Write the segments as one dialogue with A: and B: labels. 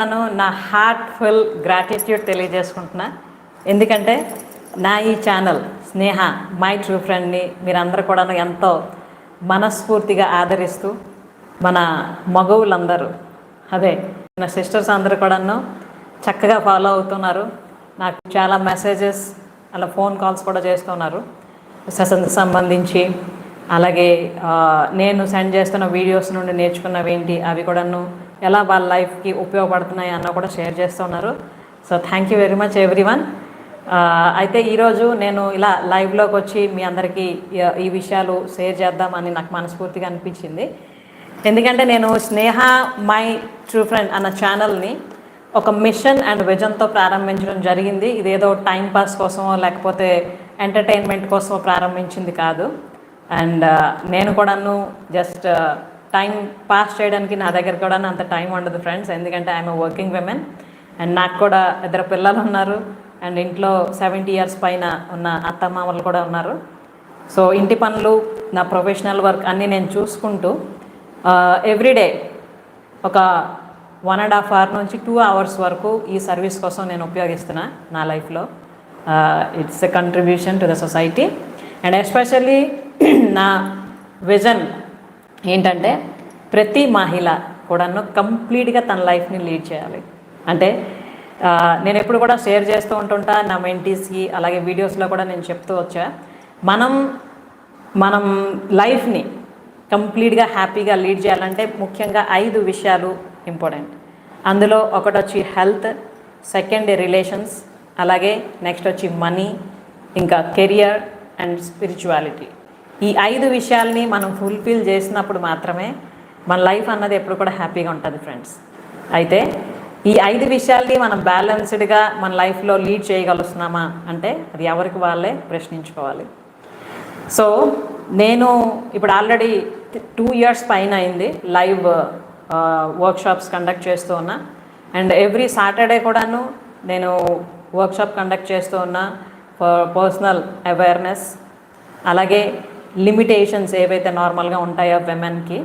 A: నేను నా heart full gratitude తెలియజేసుకుంటున్నా. ఎందుకంటే నా ఈ ఛానల్ స్నేహ మై ట్రూ ఫ్రెండ్ని మీరందరూ కూడా ఎంతో మనస్ఫూర్తిగా ఆదరిస్తూ మన మగవులందరూ అదే నా సిస్టర్స్ అందరూ కూడాను చక్కగా ఫాలో అవుతున్నారు. నాకు చాలా మెసేజెస్ అలా ఫోన్ కాల్స్ కూడా చేస్తున్నారు సెషన్కి సంబంధించి అలాగే నేను సెండ్ చేస్తున్న వీడియోస్ నుండి నేర్చుకున్నవి ఏంటి అవి కూడాను ఎలా వాళ్ళ లైఫ్కి ఉపయోగపడుతున్నాయి అన్న కూడా షేర్ చేస్తున్నారు so thank you very much everyone అయితే ఈరోజు నేను ఇలా లైవ్లోకి వచ్చి మీ అందరికీ ఈ- ఈ విషయాలు షేర్ చేద్దామని నాకు మనస్ఫూర్తిగా అనిపించింది. ఎందుకంటే నేను స్నేహ మై ట్రూ ఫ్రెండ్ అన్న ఛానల్ని ఒక మిషన్ అండ్ విజన్తో ప్రారంభించడం జరిగింది. ఇదేదో టైం పాస్ కోసమో లేకపోతే ఎంటర్టైన్మెంట్ కోసమో ప్రారంభించింది కాదు. అండ్ నేను కూడాను జస్ట్ టైం పాస్ చేయడానికి నా దగ్గర కూడా అంత టైం ఉండదు ఫ్రెండ్స్. ఎందుకంటే ఐఎమ్ వర్కింగ్ విమెన్. అండ్ నాకు కూడా ఇద్దరు పిల్లలు ఉన్నారు. అండ్ ఇంట్లో సెవెంటీ ఇయర్స్ పైన ఉన్న అత్తమామలు కూడా ఉన్నారు. సో ఇంటి పనులు నా ప్రొఫెషనల్ వర్క్ అన్నీ నేను చూసుకుంటూ ఎవ్రీడే ఒక వన్ అండ్ హాఫ్ అవర్ నుంచి టూ అవర్స్ వరకు ఈ సర్వీస్ కోసం నేను ఉపయోగిస్తున్నా నా లైఫ్లో it's a contribution to the society and especially నా విజన్ ఏంటంటే ప్రతి మహిళ కూడాను కంప్లీట్గా తన లైఫ్ని లీడ్ చేయాలి. అంటే నేను ఎప్పుడు కూడా షేర్ చేస్తూ ఉంటుంటా నా మెంటీస్కి అలాగే వీడియోస్లో కూడా నేను చెప్తూ వచ్చా. మనం మనం లైఫ్ని కంప్లీట్గా హ్యాపీగా లీడ్ చేయాలంటే ముఖ్యంగా ఐదు విషయాలు ఇంపార్టెంట్. అందులో ఒకటి వచ్చి హెల్త్ సెకండ్ రిలేషన్స్ అలాగే నెక్స్ట్ వచ్చి మనీ ఇంకా కెరియర్ అండ్ స్పిరిచువాలిటీ. ఈ ఐదు విషయాల్ని మనం ఫుల్ఫిల్ చేసినప్పుడు మాత్రమే మన లైఫ్ అన్నది ఎప్పుడు కూడా హ్యాపీగా ఉంటుంది ఫ్రెండ్స్ అయితే ఈ ఐదు విషయాల్ని మనం బ్యాలెన్స్డ్గా మన లైఫ్లో లీడ్ చేయగలుగుతున్నామా అంటే అది ఎవరికి వాళ్ళే ప్రశ్నించుకోవాలి. సో నేను ఇప్పుడు ఆల్రెడీ టూ ఇయర్స్ పైన అయింది లైవ్ వర్క్షాప్స్ కండక్ట్ చేస్తూ ఉన్నా. అండ్ ఎవ్రీ సాటర్డే కూడాను నేను వర్క్షాప్ కండక్ట్ చేస్తూ ఉన్నా ఫర్ పర్సనల్ అవేర్నెస్ అలాగే లిమిటేషన్స్ ఏవైతే నార్మల్గా ఉంటాయో విమెన్కి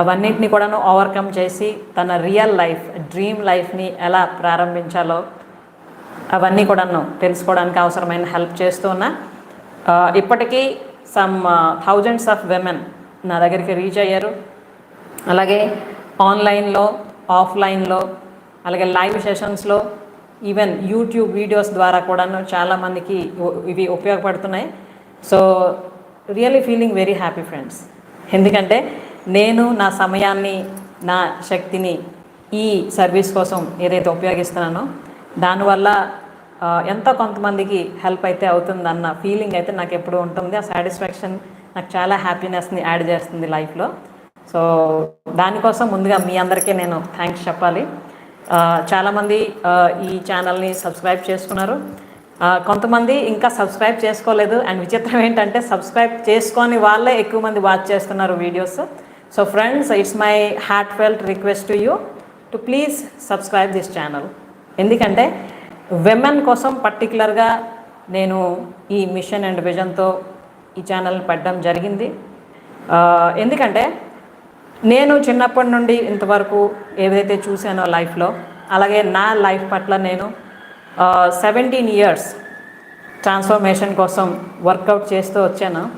A: అవన్నిటిని కూడాను ఓవర్కమ్ చేసి తన రియల్ లైఫ్ డ్రీమ్ లైఫ్ని ఎలా ప్రారంభించాలో అవన్నీ కూడాను తెలుసుకోవడానికి అవసరమైన హెల్ప్ చేస్తూ ఉన్నా. ఇప్పటికీ సమ్ థౌజండ్స్ ఆఫ్ విమెన్ నా దగ్గరికి రీచ్ అయ్యారు. అలాగే ఆన్లైన్లో ఆఫ్లైన్లో అలాగే లైవ్ సెషన్స్లో ఈవెన్ యూట్యూబ్ వీడియోస్ ద్వారా కూడాను చాలామందికి ఇవి ఉపయోగపడుతున్నాయి. So really feeling very happy friends ఎందుకంటే నేను నా సమయాన్ని నా శక్తిని ఈ సర్వీస్ కోసం ఏదైతే ఉపయోగిస్తున్నానో దానివల్ల ఎంత ఎంతో కొంతమందికి హెల్ప్ అయితే అవుతుందన్న ఫీలింగ్ అయితే నాకు ఎప్పుడు ఉంటుంది. ఆ సాటిస్ఫాక్షన్ నాకు చాలా హ్యాపీనెస్ని యాడ్ చేస్తుంది లైఫ్లో సో దానికోసం ముందుగా మీ అందరికీ నేను థ్యాంక్స్ చెప్పాలి. చాలామంది ఈ ఛానల్ని సబ్స్క్రైబ్ చేసుకున్నారు. కొంతమంది ఇంకా సబ్స్క్రైబ్ చేసుకోలేదు. అండ్ విచిత్రం ఏంటంటే సబ్స్క్రైబ్ చేసుకొని వాళ్ళే ఎక్కువ మంది వాచ్ చేస్తున్నారు videos. So friends it's my heartfelt request to you to please subscribe this channel. ఎందుకంటే విమెన్ కోసం పర్టికులర్గా నేను ఈ మిషన్ అండ్ విజన్తో ఈ ఛానల్ని పెట్టడం జరిగింది. ఎందుకంటే నేను చిన్నప్పటి నుండి ఇంతవరకు ఏదైతే చూశానో లైఫ్లో అలాగే నా లైఫ్ పట్ల నేను సెవెంటీన్ ఇయర్స్ ట్రాన్స్ఫర్మేషన్ కోసం వర్కౌట్ చేస్తూ వచ్చాను.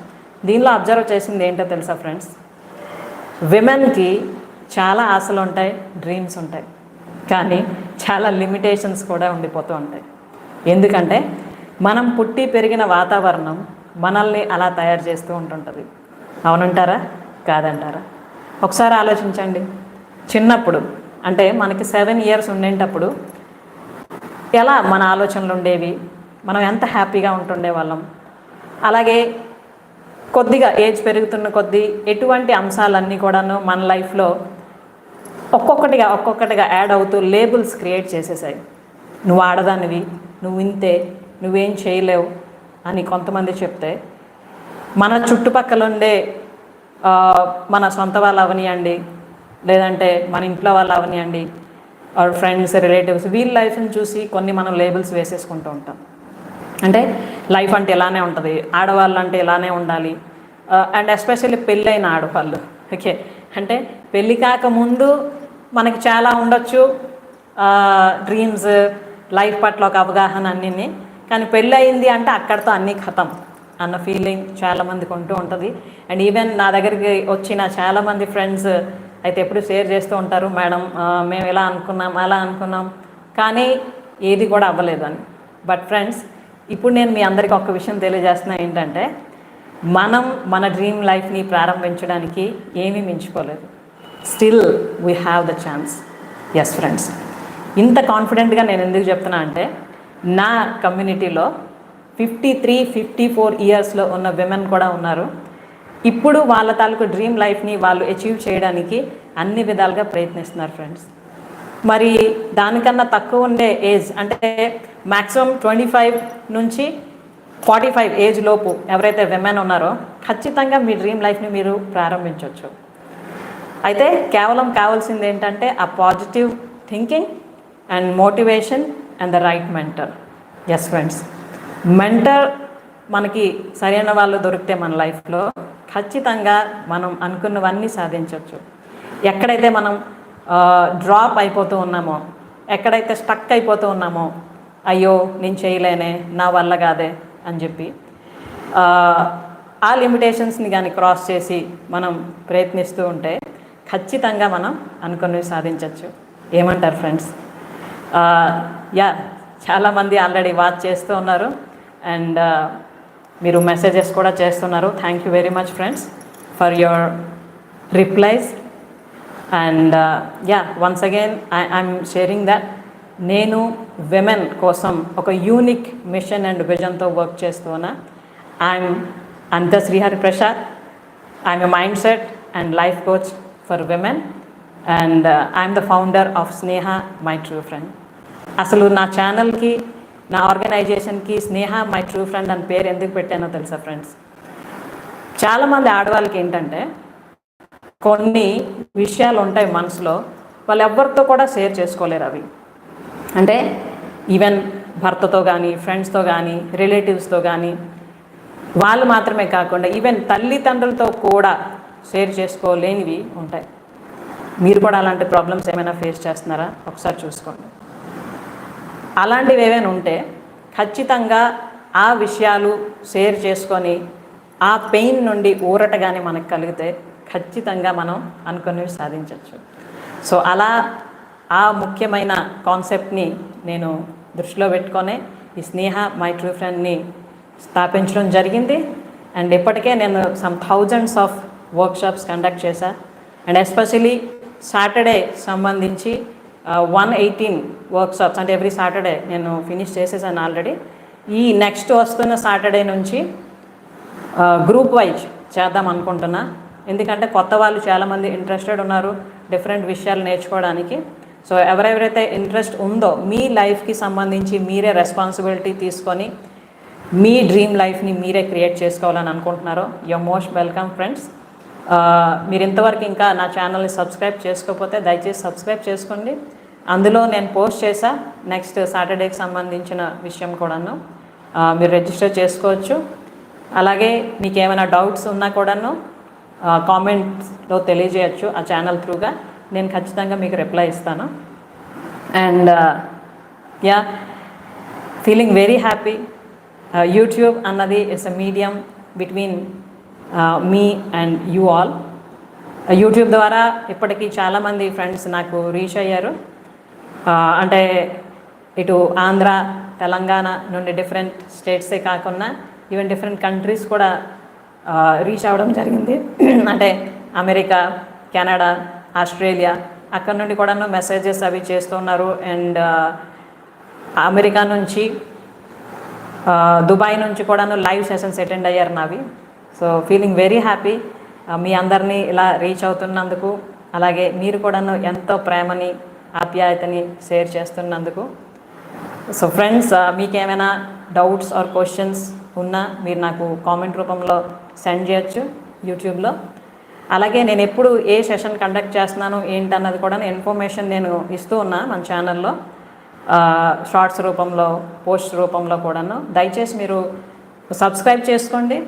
A: దీనిలో అబ్జర్వ్ చేసింది ఏంటో తెలుసా ఫ్రెండ్స్ విమెన్కి చాలా ఆశలు ఉంటాయి డ్రీమ్స్ ఉంటాయి. కానీ చాలా లిమిటేషన్స్ కూడా ఉండిపోతూ ఉంటాయి. ఎందుకంటే మనం పుట్టి పెరిగిన వాతావరణం మనల్ని అలా తయారు చేస్తూ ఉంటుంటుంది. అవునంటారా? కాదంటారా? ఒకసారి ఆలోచించండి. చిన్నప్పుడు అంటే మనకి సెవెన్ ఇయర్స్ ఉండేటప్పుడు ఎలా మన ఆలోచనలు ఉండేవి? మనం ఎంత హ్యాపీగా ఉంటుండే వాళ్ళం? అలాగే కొద్దిగా ఏజ్ పెరుగుతున్న కొద్దీ ఎటువంటి అంశాలన్నీ కూడాను మన లైఫ్లో ఒక్కొక్కటిగా ఒక్కొక్కటిగా యాడ్ అవుతూ లేబుల్స్ క్రియేట్ చేసేసాయి. నువ్వు ఆడదానివి నువ్వు ఇంతే నువ్వేం చేయలేవు అని కొంతమంది చెప్తే మన చుట్టుపక్కల ఉండే మన సొంత వాళ్ళు అవనియండి లేదంటే మన ఇంట్లో వాళ్ళు అవనియండి ఆర్ ఫ్రెండ్స్ రిలేటివ్స్ వీళ్ళ లైఫ్ని చూసి కొన్ని మనం లేబుల్స్ వేసేసుకుంటూ ఉంటాం. అంటే లైఫ్ అంటే ఇలానే ఉంటుంది ఆడవాళ్ళు అంటే ఇలానే ఉండాలి అండ్ ఎస్పెషల్లీ పెళ్ళైన ఆడవాళ్ళు. ఓకే అంటే పెళ్ళి కాకముందు మనకి చాలా ఉండొచ్చు డ్రీమ్స్ లైఫ్ పట్ల ఒక అవగాహన అన్నీ కానీ పెళ్ళి అయింది అంటే అక్కడితో అన్నీ ఖతం అన్న ఫీలింగ్ చాలామందికి ఉంటూ ఉంటుంది. అండ్ ఈవెన్ నా దగ్గరికి వచ్చిన చాలామంది ఫ్రెండ్స్ అయితే ఎప్పుడు షేర్ చేస్తూ ఉంటారు మేడం మేము ఇలా అనుకున్నాం అలా అనుకున్నాం. కానీ ఏది కూడా అవ్వలేదు అని. బట్ ఫ్రెండ్స్ ఇప్పుడు నేను మీ అందరికీ ఒక విషయం తెలియజేస్తున్నా ఏంటంటే మనం మన డ్రీమ్ లైఫ్ని ప్రారంభించడానికి ఏమీ మించుకోలేదు still we have the chance yes friends ఇంత కాన్ఫిడెంట్గా నేను ఎందుకు చెప్తున్నా అంటే నా కమ్యూనిటీలో ఫిఫ్టీ త్రీ ఫిఫ్టీ ఫోర్ ఇయర్స్లో ఉన్న విమెన్ కూడా ఉన్నారు. ఇప్పుడు వాళ్ళ తాలూకు డ్రీమ్ లైఫ్ని వాళ్ళు అచీవ్ చేయడానికి అన్ని విధాలుగా ప్రయత్నిస్తున్నారు ఫ్రెండ్స్. మరి దానికన్నా తక్కువ ఉండే ఏజ్ అంటే మ్యాక్సిమం ట్వంటీ ఫైవ్ నుంచి ఫార్టీ ఫైవ్ ఏజ్ లోపు ఎవరైతే విమెన్ ఉన్నారో ఖచ్చితంగా మీ డ్రీమ్ లైఫ్ని మీరు ప్రారంభించవచ్చు అయితే కేవలం కావాల్సింది ఏంటంటే ఆ positive thinking and motivation and the right mentor. Yes friends mentor మనకి సరైన వాళ్ళు దొరికితే మన లైఫ్లో ఖచ్చితంగా మనం అనుకున్నవన్నీ సాధించవచ్చు ఎక్కడైతే మనం డ్రాప్ అయిపోతూ ఉన్నామో ఎక్కడైతే స్టక్ అయిపోతూ ఉన్నామో అయ్యో నేను చేయలేనే నా వల్ల కాదే అని చెప్పి ఆ, లిమిటేషన్స్ని కానీ క్రాస్ చేసి మనం ప్రయత్నిస్తూ ఉంటే ఖచ్చితంగా మనం అనుకున్నవి సాధించవచ్చు ఏమంటారు ఫ్రెండ్స్? యా చాలామంది ఆల్రెడీ వాచ్ చేస్తూ ఉన్నారు. అండ్ మీరు మెసేజెస్ కూడా చేస్తున్నారు. Thank you very much friends for your replies and yeah once again I'm sharing that నేను విమెన్ కోసం ఒక యూనిక్ మిషన్ అండ్ విజన్తో వర్క్ చేస్తున్నా ఐఎమ్ అంత Srihari Prasad I'm a mindset and life coach for women and I'm the founder of Sneha my true friend అసలు నా ఛానల్కి నా ఆర్గనైజేషన్కి స్నేహ మై ట్రూ ఫ్రెండ్ అని పేరు ఎందుకు పెట్టానో తెలుసా ఫ్రెండ్స్? చాలామంది ఆడవాళ్ళకి ఏంటంటే కొన్ని విషయాలు ఉంటాయి మనసులో వాళ్ళు ఎవరితో కూడా షేర్ చేసుకోలేరు అవి. అంటే ఈవెన్ భర్తతో కానీ ఫ్రెండ్స్తో కానీ రిలేటివ్స్తో కానీ వాళ్ళు మాత్రమే కాకుండా ఈవెన్ తల్లిదండ్రులతో కూడా షేర్ చేసుకోలేనివి ఉంటాయి. మీరు కూడా అలాంటి ప్రాబ్లమ్స్ ఏమైనా ఫేస్ చేస్తున్నారా? ఒకసారి చూసుకోండి. అలాంటివి ఏవైనా ఉంటే ఖచ్చితంగా ఆ విషయాలు షేర్ చేసుకొని ఆ పెయిన్ నుండి ఊరట కానీ మనకు కలిగితే ఖచ్చితంగా మనం అనుకున్నవి సాధించవచ్చు సో అలా ఆ ముఖ్యమైన కాన్సెప్ట్ని నేను దృష్టిలో పెట్టుకొని ఈ స్నేహ మై ట్రూ ఫ్రెండ్ని స్థాపించడం జరిగింది. అండ్ ఇప్పటికే నేను some thousands of workshops conduct చేశా. అండ్ ఎస్పెషలీ సాటర్డే సంబంధించి వన్ ఎయిటీన్ వర్క్షాప్స్ అంటే ఎవ్రీ సాటర్డే నేను ఫినిష్ చేసేసాను ఆల్రెడీ ఈ నెక్స్ట్ వస్తున్న సాటర్డే నుంచి గ్రూప్ వైజ్ చేద్దాం అనుకుంటున్నా. ఎందుకంటే కొత్త వాళ్ళు చాలామంది ఇంట్రెస్టెడ్ ఉన్నారు డిఫరెంట్ విషయాలు నేర్చుకోవడానికి. సో ఎవరెవరైతే ఇంట్రెస్ట్ ఉందో మీ లైఫ్కి సంబంధించి మీరే రెస్పాన్సిబిలిటీ తీసుకొని మీ డ్రీమ్ లైఫ్ని మీరే క్రియేట్ చేసుకోవాలని అనుకుంటున్నారో యువర్ మోస్ట్ వెల్కమ్ ఫ్రెండ్స్ మీరు ఇంతవరకు ఇంకా నా ఛానల్ని సబ్స్క్రైబ్ చేసుకోకపోతే దయచేసి సబ్స్క్రైబ్ చేసుకోండి. అందులో నేను పోస్ట్ చేసా నెక్స్ట్ సాటర్డేకి సంబంధించిన విషయం కూడాను. మీరు రిజిస్టర్ చేసుకోవచ్చు. అలాగే మీకు ఏమైనా డౌట్స్ ఉన్నా కూడాను కామెంట్స్లో తెలియజేయచ్చు ఆ ఛానల్ త్రూగా. నేను ఖచ్చితంగా మీకు రిప్లై ఇస్తాను. And yeah feeling very happy. YouTube అన్నది it's a medium between me and you all YouTube ద్వారా ఇప్పటికీ చాలామంది ఫ్రెండ్స్ నాకు రీచ్ అయ్యారు. అంటే ఇటు ఆంధ్ర తెలంగాణ నుండి డిఫరెంట్ స్టేట్సే కాకుండా ఈవెన్ డిఫరెంట్ కంట్రీస్ కూడా రీచ్ అవ్వడం జరిగింది. అంటే అమెరికా కెనడా ఆస్ట్రేలియా అక్కడ నుండి కూడా మెసేజెస్ అవి చేస్తున్నారు అండ్ అమెరికా నుంచి దుబాయ్ నుంచి కూడాను లైవ్ సెషన్స్ అటెండ్ అయ్యారు నావి. సో ఫీలింగ్ వెరీ హ్యాపీ మీ అందరినీ ఇలా రీచ్ అవుతున్నందుకు అలాగే మీరు కూడాను ఎంతో ప్రేమని ఆప్యాయతని షేర్ చేస్తున్నందుకు. సో ఫ్రెండ్స్ మీకేమైనా డౌట్స్ ఆర్ క్వశ్చన్స్ ఉన్నా మీరు నాకు కామెంట్ రూపంలో సెండ్ చేయొచ్చు యూట్యూబ్లో అలాగే నేను ఎప్పుడు ఏ సెషన్ కండక్ట్ చేస్తున్నాను ఏంటన్నది కూడా ఇన్ఫర్మేషన్ నేను ఇస్తూ ఉన్నా మన ఛానల్లో షార్ట్స్ రూపంలో పోస్ట్ రూపంలో కూడాను. దయచేసి మీరు సబ్స్క్రైబ్ చేసుకోండి.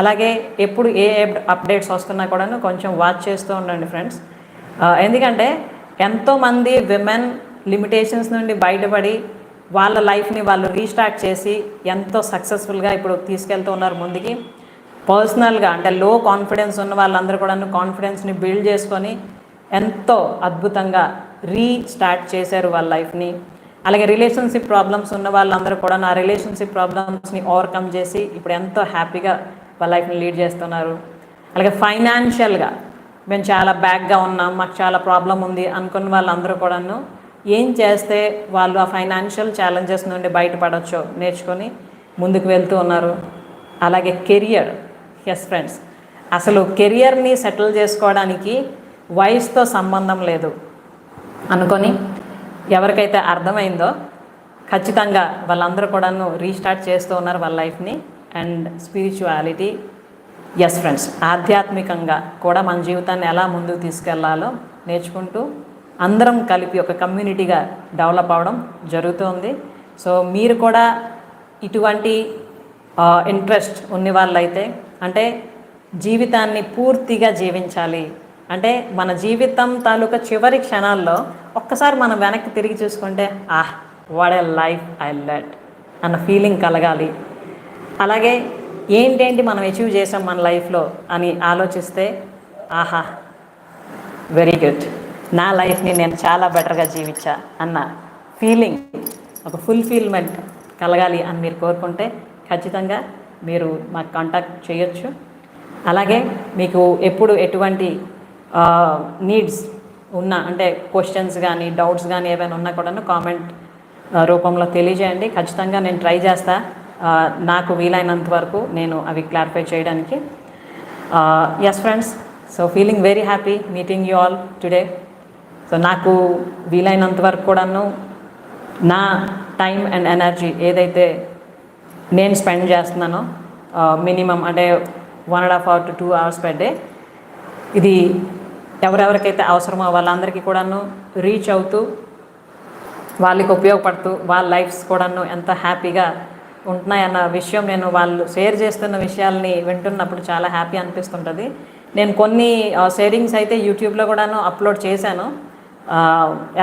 A: అలాగే ఎప్పుడు ఏ అప్డేట్స్ వస్తున్నా కూడాను కొంచెం వాచ్ చేస్తూ ఉండండి ఫ్రెండ్స్. ఎందుకంటే ఎంతోమంది విమెన్ లిమిటేషన్స్ నుండి బయటపడి వాళ్ళ లైఫ్ని వాళ్ళు రీస్టార్ట్ చేసి ఎంతో సక్సెస్ఫుల్గా ఇప్పుడు తీసుకెళ్తూ ఉన్నారు ముందుకి. పర్సనల్గా అంటే లో కాన్ఫిడెన్స్ ఉన్న వాళ్ళందరూ కూడా కాన్ఫిడెన్స్ని బిల్డ్ చేసుకొని ఎంతో అద్భుతంగా రీస్టార్ట్ చేశారు వాళ్ళ లైఫ్ని. అలాగే రిలేషన్షిప్ ప్రాబ్లమ్స్ ఉన్న వాళ్ళందరూ కూడా నా రిలేషన్షిప్ ప్రాబ్లమ్స్ని ఓవర్కమ్ చేసి ఇప్పుడు ఎంతో హ్యాపీగా వాళ్ళ లైఫ్ని లీడ్ చేస్తున్నారు. అలాగే ఫైనాన్షియల్గా మేము చాలా బ్యాక్గా ఉన్నాం మాకు చాలా ప్రాబ్లం ఉంది అనుకున్న వాళ్ళందరూ కూడాను ఏం చేస్తే వాళ్ళు ఆ ఫైనాన్షియల్ ఛాలెంజెస్ నుండి బయటపడవచ్చో నేర్చుకొని ముందుకు వెళ్తూ ఉన్నారు. అలాగే కెరియర్ ఎస్ ఫ్రెండ్స్ అసలు కెరియర్ని సెటిల్ చేసుకోవడానికి వయసుతో సంబంధం లేదు అనుకొని ఎవరికైతే అర్థమైందో ఖచ్చితంగా వాళ్ళందరూ కూడాను రీస్టార్ట్ చేస్తూ ఉన్నారు వాళ్ళ లైఫ్ని. And spirituality. ఎస్ ఫ్రెండ్స్ ఆధ్యాత్మికంగా కూడా మన జీవితాన్ని ఎలా ముందుకు తీసుకెళ్ళాలో నేర్చుకుంటూ అందరం కలిపి ఒక కమ్యూనిటీగా డెవలప్ అవ్వడం జరుగుతుంది. సో మీరు కూడా ఇటువంటి ఇంట్రెస్ట్ ఉన్న వాళ్ళైతే అంటే జీవితాన్ని పూర్తిగా జీవించాలి. అంటే మన జీవితం తాలూకా చివరి క్షణాల్లో ఒక్కసారి మనం వెనక్కి తిరిగి చూసుకుంటే ఆహ్ what a life I led అన్న ఫీలింగ్ కలగాలి. అలాగే ఏంటేంటి మనం అచీవ్ చేసాం మన లైఫ్లో అని ఆలోచిస్తే ఆహా వెరీ గుడ్ నా లైఫ్ని నేను చాలా బెటర్గా జీవించా అన్న ఫీలింగ్ ఒక ఫుల్ఫిల్మెంట్ కలగాలి అని మీరు కోరుకుంటే ఖచ్చితంగా మీరు మాకు కాంటాక్ట్ చేయొచ్చు. అలాగే మీకు ఎప్పుడు ఎటువంటి నీడ్స్ ఉన్నా అంటే క్వశ్చన్స్ కానీ డౌట్స్ కానీ ఏమైనా ఉన్నా కూడా కామెంట్ రూపంలో తెలియజేయండి. ఖచ్చితంగా నేను ట్రై చేస్తాను నాకు వీలైనంత వరకు నేను అవి క్లారిఫై చేయడానికి. Yes friends so feeling very happy meeting you all today so నాకు వీలైనంత వరకు కూడాను నా టైం అండ్ ఎనర్జీ ఏదైతే నేను స్పెండ్ చేస్తున్నానో మినిమం అంటే one and half hour to two hours per day ఇది ఎవరెవరికైతే అవసరమో వాళ్ళందరికీ కూడాను రీచ్ అవుతూ వాళ్ళకి ఉపయోగపడుతూ వాళ్ళ లైఫ్స్ కూడాను ఎంత హ్యాపీగా ఉంటున్నాయన్న విషయం నేను వాళ్ళు షేర్ చేస్తున్న విషయాల్ని వింటున్నప్పుడు చాలా హ్యాపీ అనిపిస్తుంటుంది. నేను కొన్ని షేరింగ్స్ అయితే యూట్యూబ్లో కూడాను అప్లోడ్ చేశాను.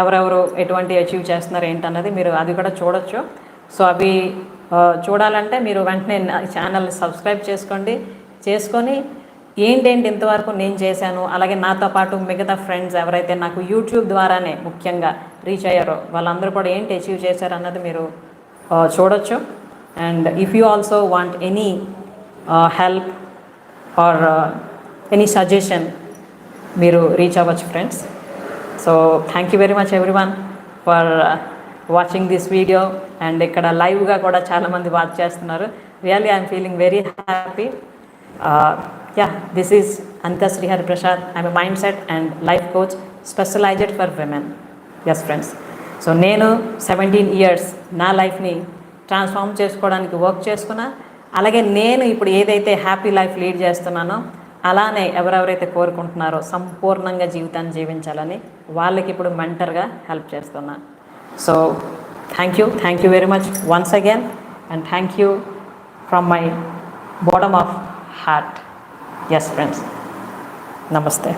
A: ఎవరెవరు ఎటువంటి అచీవ్ చేస్తున్నారు ఏంటన్నది మీరు అది కూడా చూడొచ్చు. సో అవి చూడాలంటే మీరు వెంటనే ఛానల్ని ఛానల్ సబ్స్క్రైబ్ చేసుకోండి. చేసుకొని ఏంటేంటి ఇంతవరకు నేను చేశాను? అలాగే నాతో పాటు మిగతా ఫ్రెండ్స్ ఎవరైతే నాకు యూట్యూబ్ ద్వారానే ముఖ్యంగా రీచ్ అయ్యారో వాళ్ళందరూ కూడా ఏంటి అచీవ్ చేశారు అన్నది మీరు and if you also want any help or any suggestion మీరు రీచ్ అవ్వచ్చు friends so thank you very much everyone for watching this video and ఇక్కడ లైవ్గా కూడా చాలామంది వాచ్ చేస్తున్నారు. Really I'm feeling very happy yeah this is అంత Srihari Prasad I'm mindset and life coach specialised for women yes friends so నేను seventeen years నా లైఫ్ని transform చేసుకోవడానికి వర్క్ చేసుకున్నా. అలాగే నేను ఇప్పుడు ఏదైతే హ్యాపీ లైఫ్ లీడ్ చేస్తున్నానో అలానే ఎవరెవరైతే కోరుకుంటున్నారో సంపూర్ణంగా జీవితాన్ని జీవించాలని వాళ్ళకి ఇప్పుడు మెంటర్గా హెల్ప్ చేస్తున్నా. So thank you thank you very much once again and thank you from my bottom of heart yes friends నమస్తే